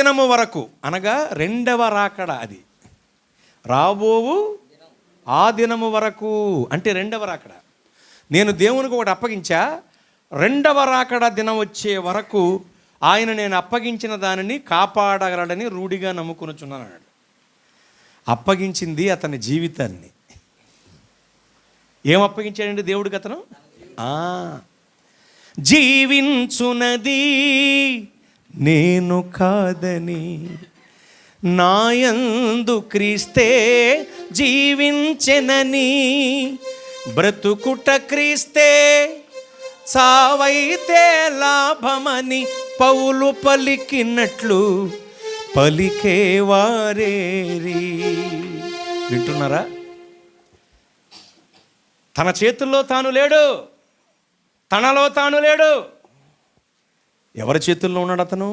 దినము వరకు అనగా రెండవ రాకడ అది. రాబోవు ఆ దినము వరకు అంటే రెండవ రాకడ. నేను దేవునికి ఒకటి అప్పగించా రెండవ రాకడ దినం వచ్చే వరకు ఆయన నేను అప్పగించిన దానిని కాపాడగలడని రూఢిగా నమ్ముకునుచున్నాను అప్పగించింది అతని జీవితాన్ని. ఏం అప్పగించాడండి దేవుడికి అతను? జీవించునది నేను కాదని నాయందు క్రీస్తే జీవించెనని బ్రతుకుట క్రీస్తే సావైతే లాభమని పౌలు పలికినట్లు పలికేవారేరి. వింటున్నారా? తన చేతుల్లో తాను లేడు తనలో తాను లేడు. ఎవరి చేతుల్లో ఉన్నాడు అతను?